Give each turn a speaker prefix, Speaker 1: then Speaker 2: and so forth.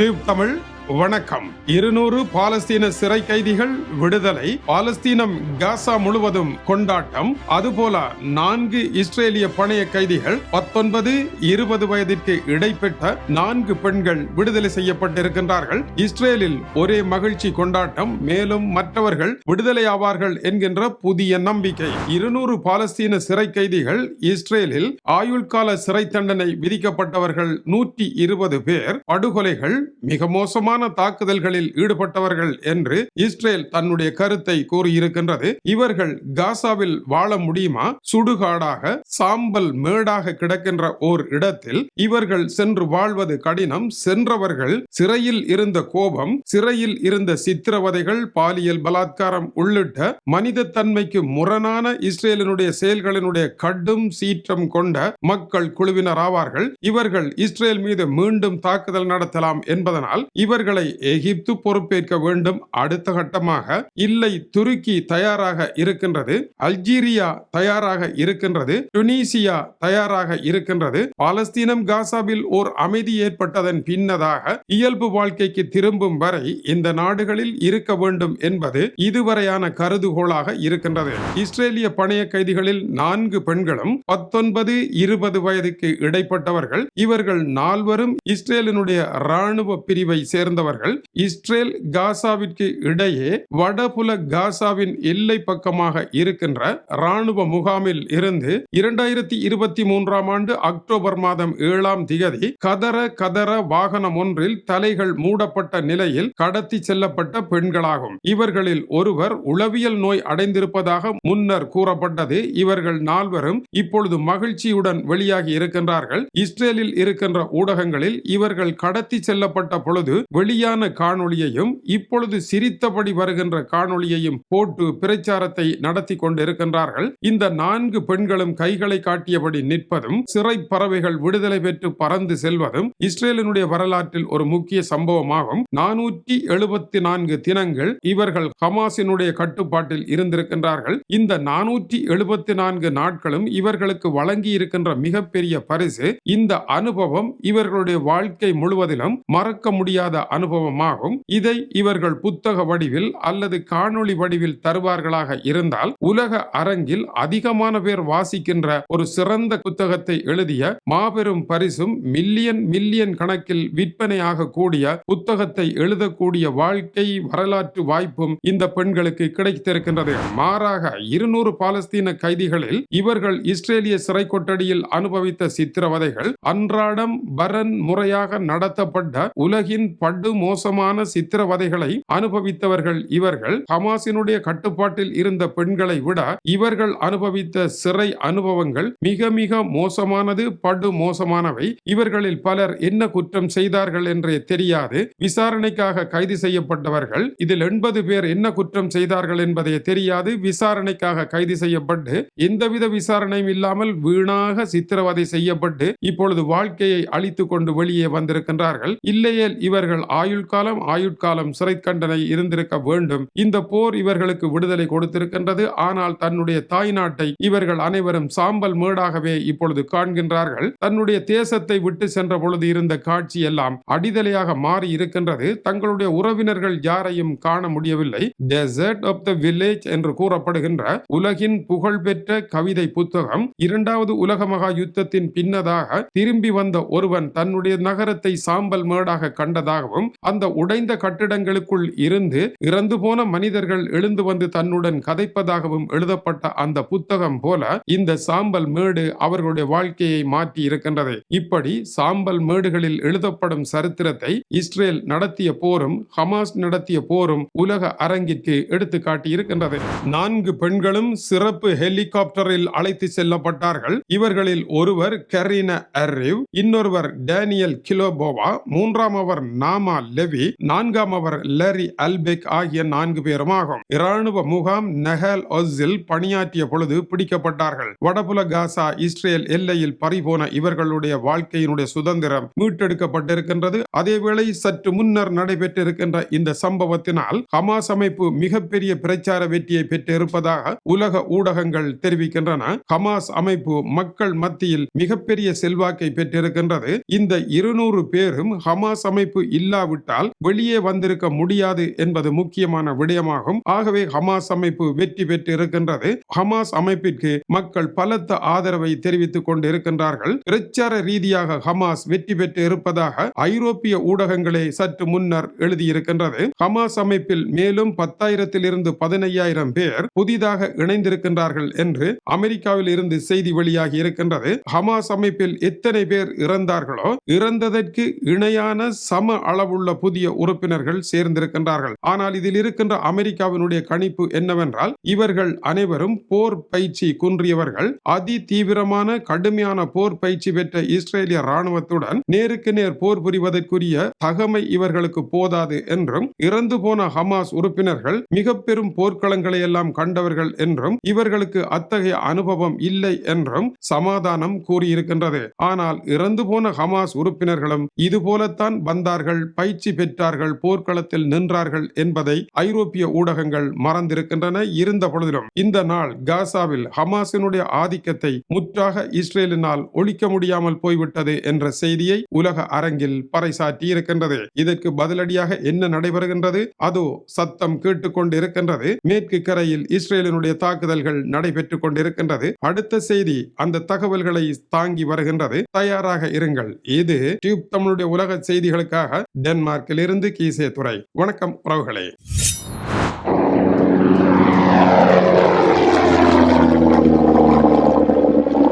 Speaker 1: Tube Tamil வணக்கம். இருநூறு பாலஸ்தீன சிறை கைதிகள் விடுதலை. பாலஸ்தீனம் காசா முழுவதும் கொண்டாட்டம். அதுபோல நான்கு இஸ்ரேலிய பணைய கைதிகள் பத்தொன்பது இருபது வயதிற்கு இடைப்பட்ட நான்கு பெண்கள் விடுதலை செய்யப்பட்டிருக்கின்றார்கள். இஸ்ரேலில் ஒரே மகிழ்ச்சி கொண்டாட்டம் மேலும் மற்றவர்கள் விடுதலை ஆவார்கள் என்கின்ற புதிய நம்பிக்கை. இருநூறு பாலஸ்தீன சிறை கைதிகள் இஸ்ரேலில் ஆயுள் கால சிறை தண்டனை விதிக்கப்பட்டவர்கள் நூற்றி இருபது பேர். படுகொலைகள் மிக மோசமான தாக்குதல்களில் ஈடுபட்டவர்கள் என்று இஸ்ரேல் தன்னுடைய கருத்தை கூறியிருக்கின்றது. இவர்கள் காசாவில் வாழ முடியுமா? சுடுகாடாக சாம்பல் மேடாக கிடக்கின்ற ஓர் இடத்தில் இவர்கள் சென்று வாழ்வது கடினம். சென்றவர்கள் சிறையில் இருந்த கோபம் சிறையில் இருந்த சித்திரவதைகள் பாலியல் பலாத்காரம் உள்ளிட்ட மனித தன்மைக்கு முரணான இஸ்ரேலினுடைய செயல்களினுடைய கடும் சீற்றம் கொண்ட மக்கள் குழுவினர் ஆவார்கள் இவர்கள் இஸ்ரேல் மீது மீண்டும் தாக்குதல் நடத்தலாம் என்பதனால் இவர் இவர்களை எகிப்து பொறுப்பேற்க வேண்டும். அடுத்த கட்டமாக இல்லை துருக்கி தயாராக இருக்கின்றது. அல்ஜீரியா தயாராக இருக்கின்றது. டுனீசியா தயாராக இருக்கின்றது. பாலஸ்தீனம் காசாவில் ஓர் அமைதி ஏற்பட்டதன் பின்னதாக இயல்பு வாழ்க்கைக்கு திரும்பும் வரை இந்த நாடுகளில் இருக்க வேண்டும் என்பது இதுவரையான கருதுகோளாக இருக்கின்றது. இஸ்ரேலிய பணைய கைதிகளில் நான்கு பெண்களும் பத்தொன்பது இருபது வயதுக்கு இடைப்பட்டவர்கள். இவர்கள் நால்வரும் இஸ்ரேலினுடைய ராணுவ பிரிவை சேர்ந்த சேர்ந்தவர்கள் இஸ்ரேல் காசாவிற்கு இடையே வடபுல காசாவின் எல்லை பக்கமாக இருக்கின்ற ராணுவ முகாமில் இருந்து இரண்டாயிரத்தி இருபத்தி மூன்றாம் ஆண்டு அக்டோபர் மாதம் ஏழாம் திகதி கதற கதற வாகனம் ஒன்றில் தலைகள் மூடப்பட்ட நிலையில் கடத்தி செல்லப்பட்ட பெண்களாகும். இவர்களில் ஒருவர் உளவியல் நோய் அடைந்திருப்பதாக முன்னர் கூறப்பட்டது. இவர்கள் நால்வரும் இப்பொழுது மகிழ்ச்சியுடன் வெளியாகி இருக்கின்றார்கள். இஸ்ரேலில் இருக்கின்ற ஊடகங்களில் இவர்கள் கடத்தி செல்லப்பட்ட பொழுது வெளியான காணொளியையும் இப்பொழுது சிரித்தபடி வருகின்ற காணொளியையும் போட்டு பிரச்சாரத்தை நடத்தி கொண்டிருக்கின்றார்கள். இந்த நான்கு பெண்களும் கைகளை காட்டியபடி நிற்பதும் சிறை பறவைகள் விடுதலை பெற்று பறந்து செல்வதும் இஸ்ரேலினுடைய வரலாற்றில் ஒரு முக்கிய சம்பவமாகும். நானூற்றி எழுபத்தி நான்கு தினங்கள் இவர்கள் ஹமாசினுடைய கட்டுப்பாட்டில் இருந்திருக்கின்றார்கள். இந்த நானூற்றி எழுபத்தி நான்கு நாட்களும் இவர்களுக்கு வழங்கி இருக்கின்ற மிகப்பெரிய பரிசு. இந்த அனுபவம் இவர்களுடைய வாழ்க்கை முழுவதிலும் மறக்க முடியாத அனுபவமாகும். இதை இவர்கள் புத்தக வடிவில் அல்லது காணொளி வடிவில் தருவார்களாக இருந்தால் உலக அரங்கில் அதிகமான பேர் வாசிக்கின்ற ஒரு சிறந்த புத்தகத்தை எழுதிய மாபெரும் பரிசும் மில்லியன் மில்லியன் கணக்கில் விற்பனையாக கூடிய புத்தகத்தை எழுதக்கூடிய வாழ்க்கை வரலாற்று வாய்ப்பும் இந்த பெண்களுக்கு கிடைத்திருக்கின்றது. மாறாக இருநூறு பாலஸ்தீன கைதிகளில் இவர்கள் இஸ்ரேலிய சிறை கொட்டடியில் அனுபவித்த சித்திரவதைகள் அன்றாடம் பரன் முறையாக நடத்தப்பட்ட உலகின் பட் மோசமான சித்திரவதைகளை அனுபவித்தவர்கள் இவர்கள். ஹமாசினுடைய கட்டுப்பாட்டில் இருந்த பெண்களை விட இவர்கள் அனுபவித்த சிறை அனுபவங்கள் மிக மிக மோசமானது படு மோசமானவை. இவர்களில் பலர் என்ன குற்றம் செய்தார்கள் என்றே தெரியாது. விசாரணைக்காக கைது செய்யப்பட்டவர்கள் இதில் எண்பது பேர் என்ன குற்றம் செய்தார்கள் என்பதே தெரியாது. விசாரணைக்காக கைது செய்யப்பட்டு எந்தவித விசாரணையும் இல்லாமல் வீணாக சித்திரவதை செய்யப்பட்டு இப்பொழுது வாழ்க்கையை அழித்துக் கொண்டு வெளியே வந்திருக்கின்றார்கள். இல்லையேல் இவர்கள் ஆயுள் காலம் ஆயுட்காலம் சிறை தண்டனை இருந்திருக்க வேண்டும். இந்த போர் இவர்களுக்கு விடுதலை கொடுத்திருக்கின்றது. ஆனால் தன்னுடைய தாய் நாட்டை இவர்கள் அனைவரும் சாம்பல் மேடாகவே இப்பொழுது காண்கின்றார்கள். தன்னுடைய தேசத்தை விட்டு சென்ற பொழுது இருந்த காட்சி எல்லாம் அடிதலையாக மாறி இருக்கின்றது. தங்களுடைய உறவினர்கள் யாரையும் காண முடியவில்லை. டெசர்ட் ஆஃப் த வில்லேஜ் என்று கூறப்படுகின்ற உலகின் புகழ்பெற்ற கவிதை புத்தகம் இரண்டாவது உலக மகா யுத்தத்தின் பின்னதாக திரும்பி வந்த ஒருவன் தன்னுடைய நகரத்தை சாம்பல் மேடாக கண்டதாகவும் அந்த உடைந்த கட்டிடங்களுக்குள் இருந்து இறந்து போன மனிதர்கள் எழுந்து வந்து தன்னுடன் கதைப்பதாகவும் எழுதப்பட்ட அந்த புத்தகம் போல இந்த சாம்பல் மேடு அவர்களுடைய வாழ்க்கையை மாற்றி இருக்கின்றது. இப்படி சாம்பல் மேடுகளில் எழுதப்படும் சரித்திரத்தை இஸ்ரேல் நடத்திய போரும் ஹமாஸ் நடத்திய போரும் உலக அரங்கிற்கு எடுத்து காட்டியிருக்கின்றது நான்கு பெண்களும் சிறப்பு ஹெலிகாப்டரில் அழைத்து செல்லப்பட்டார்கள். இவர்களில் ஒருவர் கரீன அர்ரிவ் இன்னொருவர் டேனியல் கிலோபோவா மூன்றாம் அவர் நாம லெவி. நான்காம் அவர் லரி அல்பெக் ஆகிய நான்கு பேரும் ஆகும் இராணுவ முகாம் நெஹல் ஒஸில் பணியாற்றிய பொழுது பிடிக்கப்பட்டார்கள். வடபுல காசா இஸ்ரேல் எல்லையில் பறிபோன இவர்களுடைய வாழ்க்கையினுடைய சுதந்திரம் மீட்டெடுக்கப்பட்டிருக்கின்றது. அதேவேளை சற்று முன்னர் நடைபெற்றிருக்கின்ற இந்த சம்பவத்தினால் ஹமாஸ் அமைப்பு மிகப்பெரிய பிரச்சார வெற்றியை பெற்றிருப்பதாக உலக ஊடகங்கள் தெரிவிக்கின்றன. ஹமாஸ் அமைப்பு மக்கள் மத்தியில் மிகப்பெரிய செல்வாக்கை பெற்றிருக்கின்றது. இந்த இருநூறு பேரும் ஹமாஸ் அமைப்பு இல்லை இல்லாவிட்டால் வெளியே வந்திருக்க முடியாது என்பது முக்கியமான விடயமாகும். ஆகவே ஹமாஸ் அமைப்பு வெற்றி பெற்று இருக்கின்றது ஹமாஸ் அமைப்பிற்கு மக்கள் பலத்த ஆதரவை தெரிவித்துக் கொண்டு இருக்கின்றார்கள் பிரச்சார ரீதியாக ஹமாஸ் வெற்றி பெற்று இருப்பதாக ஐரோப்பிய ஊடகங்களே சற்று முன்னர் எழுதியிருக்கின்றது. ஹமாஸ் அமைப்பில் மேலும் பத்தாயிரத்தில் இருந்து பதினையாயிரம் பேர் புதிதாக இணைந்திருக்கின்றார்கள் என்று அமெரிக்காவில் இருந்து செய்தி வெளியாகி இருக்கின்றது. ஹமாஸ் அமைப்பில் எத்தனை பேர் இறந்தார்களோ இறந்ததற்கு இணையான சம அளவுள்ள புதிய உறுப்பினர்கள் சேர்ந்திருக்கின்றார்கள். ஆனால் இதில் இருக்கின்ற அமெரிக்காவினுடைய கணிப்பு என்னவென்றால் இவர்கள் அனைவரும் போர் பயிற்சி குன்றியவர்கள். அதி தீவிரமான கடுமையான போர் பயிற்சி பெற்ற இஸ்ரேலிய ராணுவத்துடன் நேருக்கு நேர் போர் புரிவதற்குரிய தகமை இவர்களுக்கு போதாது என்றும் இறந்து போன ஹமாஸ் உறுப்பினர்கள் மிக பெரும் போர்க்களங்களை எல்லாம் கண்டவர்கள் என்றும் இவர்களுக்கு அத்தகைய அனுபவம் இல்லை என்றும் சமாதானம் கூறியிருக்கின்றது. ஆனால் இறந்து போன ஹமாஸ் உறுப்பினர்களும் இதுபோலத்தான் வந்தார்கள் பயிற்சி பெற்றார்கள் போர்க்களத்தில் நின்றார்கள் என்பதை ஐரோப்பிய ஊடகங்கள் மறந்திருக்கின்றன. இருந்த பொழுதிலும் இந்த நாள் காசாவில் ஹமாஸினுடைய ஆதிக்கத்தை முற்றாக இஸ்ரேலினால் ஒழிக்க முடியாமல் போய்விட்டது என்ற செய்தியை உலக அரங்கில் பறைசாற்றி இருக்கின்றது இதற்கு பதிலடியாக என்ன நடைபெறுகின்றது? அதோ சத்தம் கேட்டுக்கொண்டு இருக்கின்றது மேற்கு கரையில் இஸ்ரேலினுடைய தாக்குதல்கள் நடைபெற்றுக் கொண்டிருக்கின்றது. அடுத்த செய்தி அந்த தகவல்களை தாங்கி வருகின்றது. தயாராக இருங்கள். இது டியூப் தமிழுடைய உலக செய்திகளுக்காக டென்மார்க்கிலிருந்து கீசே துறை வணக்கம் உறவுகளே.